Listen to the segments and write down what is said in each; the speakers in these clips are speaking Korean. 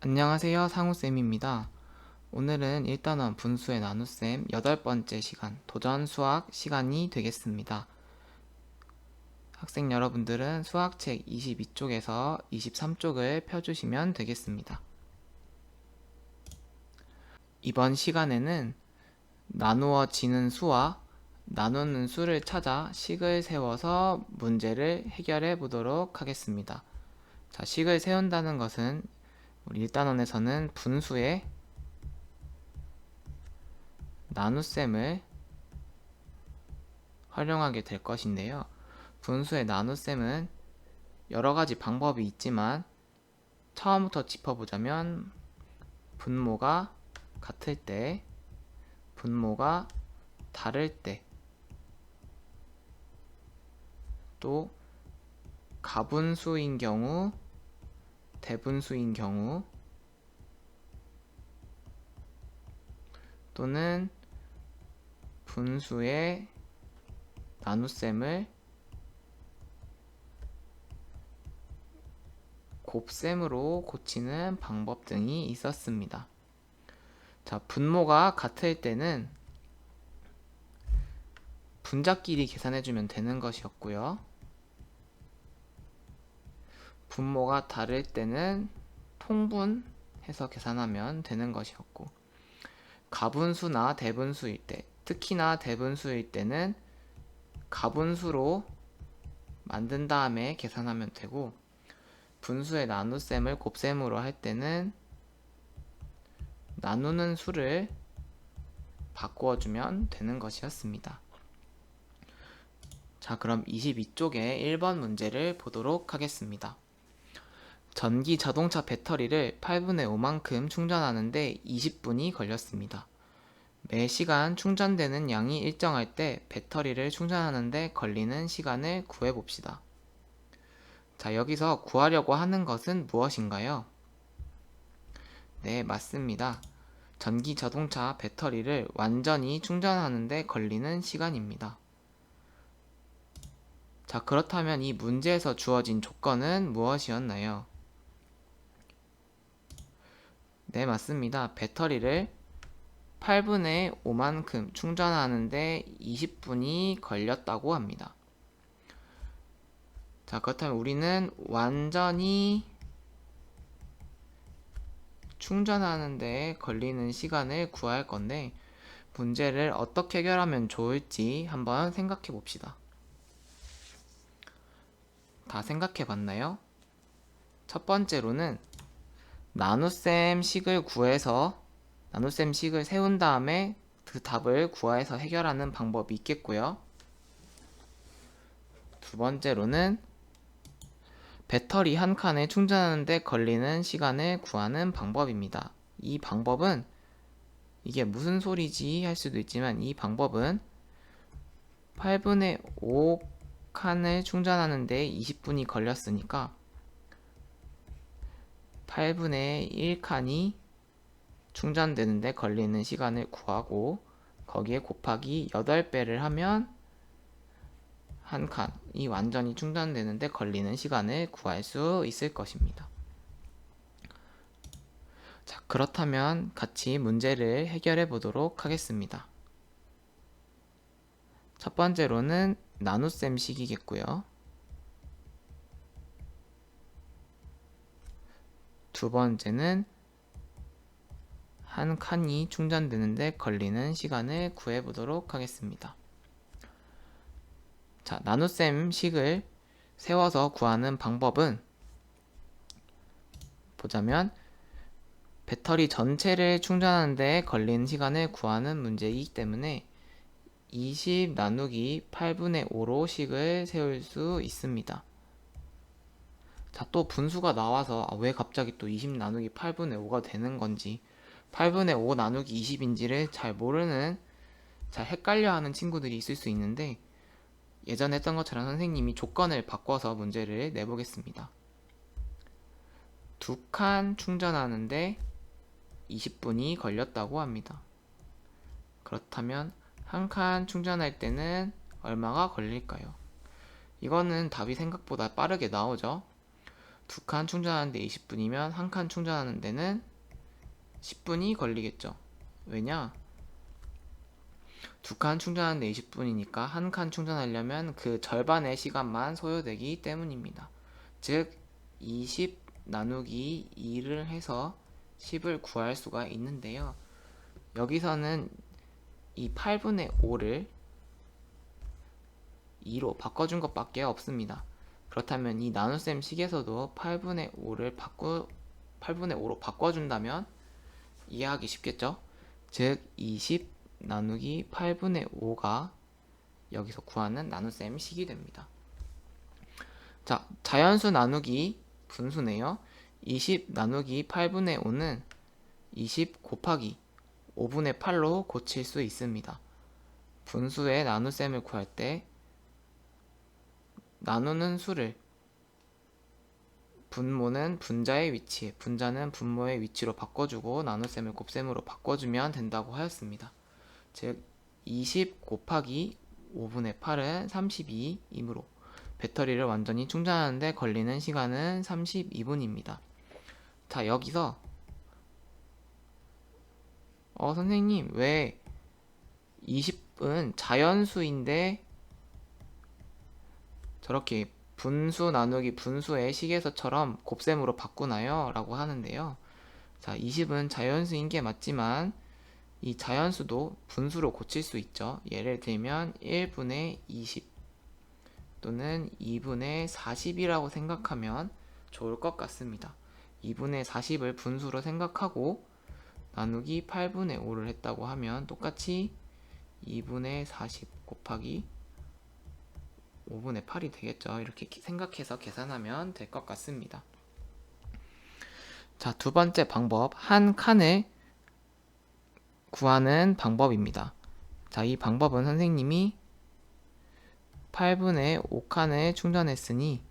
안녕하세요. 상우쌤입니다. 오늘은 1단원 분수의 나눗셈 여덟 번째 시간, 도전 수학 시간이 되겠습니다. 학생 여러분들은 수학책 22쪽에서 23쪽을 펴주시면 되겠습니다. 이번 시간에는 나누어지는 수와 나누는 수를 찾아 식을 세워서 문제를 해결해 보도록 하겠습니다. 자, 식을 세운다는 것은 우리 1단원에서는 분수의 나눗셈을 활용하게 될 것인데요. 분수의 나눗셈은 여러 가지 방법이 있지만 처음부터 짚어보자면 분모가 같을 때, 분모가 다를 때, 또 가분수인 경우, 대분수인 경우, 또는 분수의 나눗셈을 곱셈으로 고치는 방법 등이 있었습니다. 자, 분모가 같을 때는 분자끼리 계산해주면 되는 것이었고요. 분모가 다를 때는 통분해서 계산하면 되는 것이었고, 가분수나 대분수일 때, 특히나 대분수일 때는 가분수로 만든 다음에 계산하면 되고, 분수의 나눗셈을 곱셈으로 할 때는 나누는 수를 바꾸어 주면 되는 것이었습니다. 자, 그럼 22쪽의 1번 문제를 보도록 하겠습니다. 전기 자동차 배터리를 8분의 5만큼 충전하는데 20분이 걸렸습니다. 매 시간 충전되는 양이 일정할 때 배터리를 충전하는데 걸리는 시간을 구해 봅시다. 자, 여기서 구하려고 하는 것은 무엇인가요? 네, 맞습니다. 전기 자동차 배터리를 완전히 충전하는데 걸리는 시간입니다. 자, 그렇다면 이 문제에서 주어진 조건은 무엇이었나요? 네, 맞습니다. 배터리를 8분의 5만큼 충전하는데 20분이 걸렸다고 합니다. 자, 그렇다면 우리는 완전히 충전하는데 걸리는 시간을 구할 건데 문제를 어떻게 해결하면 좋을지 한번 생각해 봅시다. 다 생각해 봤나요? 첫 번째로는 나눗셈 식을 구해서 나눗셈 식을 세운 다음에 그 답을 구해서 해결하는 방법이 있겠고요. 두 번째로는 배터리 한 칸을 충전하는데 걸리는 시간을 구하는 방법입니다. 이 방법은 이게 무슨 소리지 할 수도 있지만 이 방법은 8분의 5 칸을 충전하는데 20분이 걸렸으니까 8분의 1칸이 충전되는데 걸리는 시간을 구하고 거기에 곱하기 8배를 하면 한 칸이 완전히 충전되는데 걸리는 시간을 구할 수 있을 것입니다. 자, 그렇다면 같이 문제를 해결해 보도록 하겠습니다. 첫 번째로는 나눗셈 식이겠고요. 두 번째는 한 칸이 충전되는데 걸리는 시간을 구해 보도록 하겠습니다. 자, 나눗셈 식을 세워서 구하는 방법은 보자면 배터리 전체를 충전하는데 걸리는 시간을 구하는 문제이기 때문에 20 나누기 8분의 5로 식을 세울 수 있습니다. 자, 또 분수가 나와서 아, 왜 갑자기 또 20 나누기 8분의 5가 되는 건지 8분의 5 나누기 20인지를 잘 모르는 잘 헷갈려 하는 친구들이 있을 수 있는데 예전에 했던 것처럼 선생님이 조건을 바꿔서 문제를 내보겠습니다. 두 칸 충전하는데 20분이 걸렸다고 합니다. 그렇다면 한 칸 충전할 때는 얼마가 걸릴까요? 이거는 답이 생각보다 빠르게 나오죠. 두 칸 충전하는데 20분이면 한 칸 충전하는 데는 10분이 걸리겠죠. 왜냐? 두 칸 충전하는데 20분이니까 한 칸 충전하려면 그 절반의 시간만 소요되기 때문입니다. 즉, 20 나누기 2를 해서 10을 구할 수가 있는데요. 여기서는 이 8분의 5를 2로 바꿔준 것밖에 없습니다. 그렇다면 이 나눗셈 식에서도 8분의 5를 바꾸 8분의 5로 바꿔준다면 이해하기 쉽겠죠? 즉, 20 나누기 8분의 5가 여기서 구하는 나눗셈 식이 됩니다. 자, 자연수 나누기 분수네요. 20 나누기 8분의 5는 20 곱하기 5분의 8로 고칠 수 있습니다. 분수의 나눗셈을 구할 때 나누는 수를 분모는 분자의 위치에 분자는 분모의 위치로 바꿔주고 나눗셈을 곱셈으로 바꿔주면 된다고 하였습니다. 즉, 20 곱하기 5분의 8은 32이므로 배터리를 완전히 충전하는데 걸리는 시간은 32분입니다. 자, 여기서 어, 선생님, 왜 20은 자연수인데 저렇게 분수 나누기 분수의 식에서처럼 곱셈으로 바꾸나요? 라고 하는데요. 자, 20은 자연수인 게 맞지만 이 자연수도 분수로 고칠 수 있죠. 예를 들면 1분의 20 또는 2분의 40이라고 생각하면 좋을 것 같습니다. 2분의 40을 분수로 생각하고 나누기 8분의 5를 했다고 하면 똑같이 2분의 40 곱하기 5분의 8이 되겠죠. 이렇게 기- 생각해서 계산하면 될 것 같습니다. 자, 두 번째 방법. 한 칸을 구하는 방법입니다. 자, 이 방법은 선생님이 8분의 5칸을 충전했으니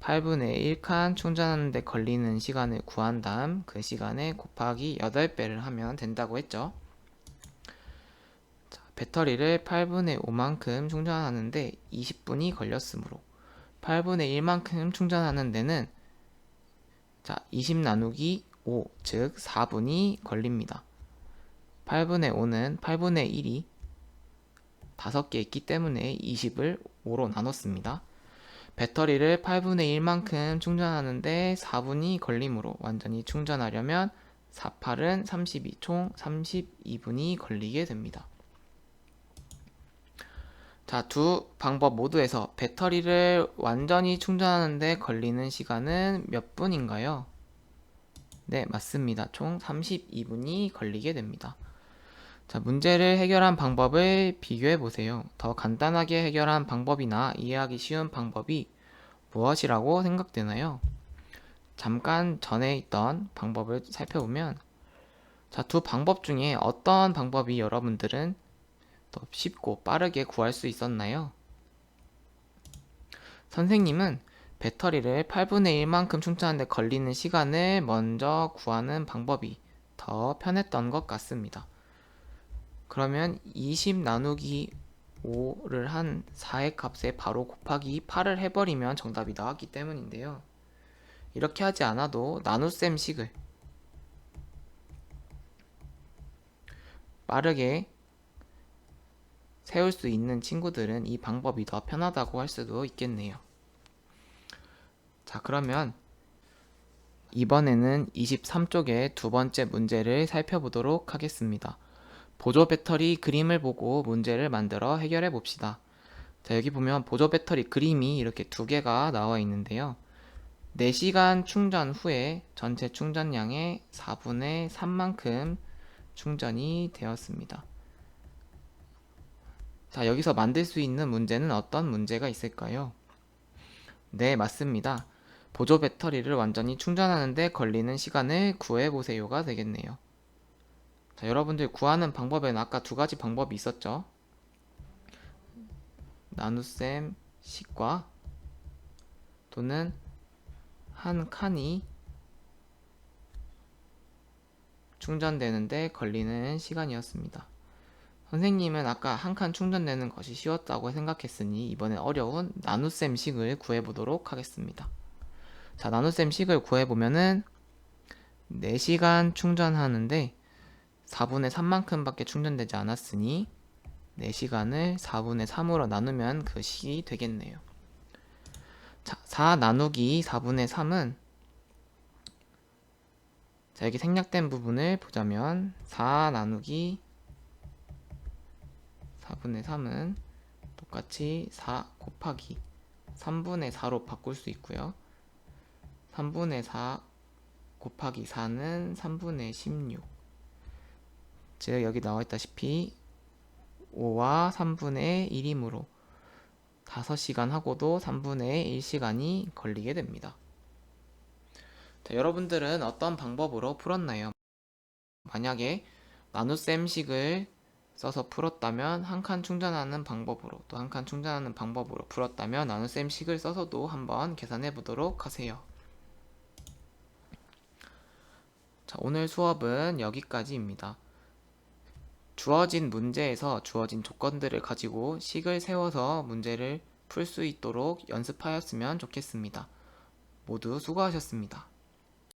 8분의 1칸 충전하는데 걸리는 시간을 구한 다음 그 시간에 곱하기 8배를 하면 된다고 했죠. 자, 배터리를 8분의 5만큼 충전하는데 20분이 걸렸으므로 8분의 1만큼 충전하는 데는 자, 20 나누기 5, 즉 4분이 걸립니다. 8분의 5는 8분의 1이 5개 있기 때문에 20을 5로 나눴습니다. 배터리를 8분의 1만큼 충전하는데 4분이 걸리므로 완전히 충전하려면 4, 8은 32, 총 32분이 걸리게 됩니다. 자, 두 방법 모두에서 배터리를 완전히 충전하는데 걸리는 시간은 몇 분인가요? 네, 맞습니다. 총 32분이 걸리게 됩니다. 자, 문제를 해결한 방법을 비교해 보세요. 더 간단하게 해결한 방법이나 이해하기 쉬운 방법이 무엇이라고 생각되나요? 잠깐 전에 있던 방법을 살펴보면 자, 두 방법 중에 어떤 방법이 여러분들은 더 쉽고 빠르게 구할 수 있었나요? 선생님은 배터리를 8분의 1만큼 충전하는데 걸리는 시간을 먼저 구하는 방법이 더 편했던 것 같습니다. 그러면 20 나누기 5를 한 4의 값에 바로 곱하기 8을 해버리면 정답이 나왔기 때문인데요. 이렇게 하지 않아도 나눗셈 식을 빠르게 세울 수 있는 친구들은 이 방법이 더 편하다고 할 수도 있겠네요. 자, 그러면 이번에는 23쪽의 두 번째 문제를 살펴보도록 하겠습니다. 보조 배터리 그림을 보고 문제를 만들어 해결해 봅시다. 자, 여기 보면 보조 배터리 그림이 이렇게 두 개가 나와 있는데요. 4시간 충전 후에 전체 충전량의 4분의 3만큼 충전이 되었습니다. 자, 여기서 만들 수 있는 문제는 어떤 문제가 있을까요? 네, 맞습니다. 보조 배터리를 완전히 충전하는데 걸리는 시간을 구해보세요가 되겠네요. 자, 여러분들 구하는 방법에는 아까 두 가지 방법이 있었죠. 나눗셈 식과 또는 한 칸이 충전되는데 걸리는 시간이었습니다. 선생님은 아까 한 칸 충전되는 것이 쉬웠다고 생각했으니 이번엔 어려운 나눗셈 식을 구해보도록 하겠습니다. 자, 나눗셈 식을 구해보면은 4시간 충전하는데 4분의 3만큼밖에 충전되지 않았으니 4시간을 4분의 3으로 나누면 그 식이 되겠네요. 자, 4 나누기 4분의 3은 자, 여기 생략된 부분을 보자면 4 나누기 4분의 3은 똑같이 4 곱하기 3분의 4로 바꿀 수 있고요. 3분의 4 곱하기 4는 3분의 16. 즉 여기 나와 있다시피 5와 3분의 1이므로 5시간 하고도 3분의 1시간이 걸리게 됩니다. 자, 여러분들은 어떤 방법으로 풀었나요? 만약에 나눗셈식을 써서 풀었다면 한 칸 충전하는 방법으로 또 한 칸 충전하는 방법으로 풀었다면 나눗셈식을 써서도 한번 계산해 보도록 하세요. 자, 오늘 수업은 여기까지입니다. 주어진 문제에서 주어진 조건들을 가지고 식을 세워서 문제를 풀 수 있도록 연습하였으면 좋겠습니다. 모두 수고하셨습니다.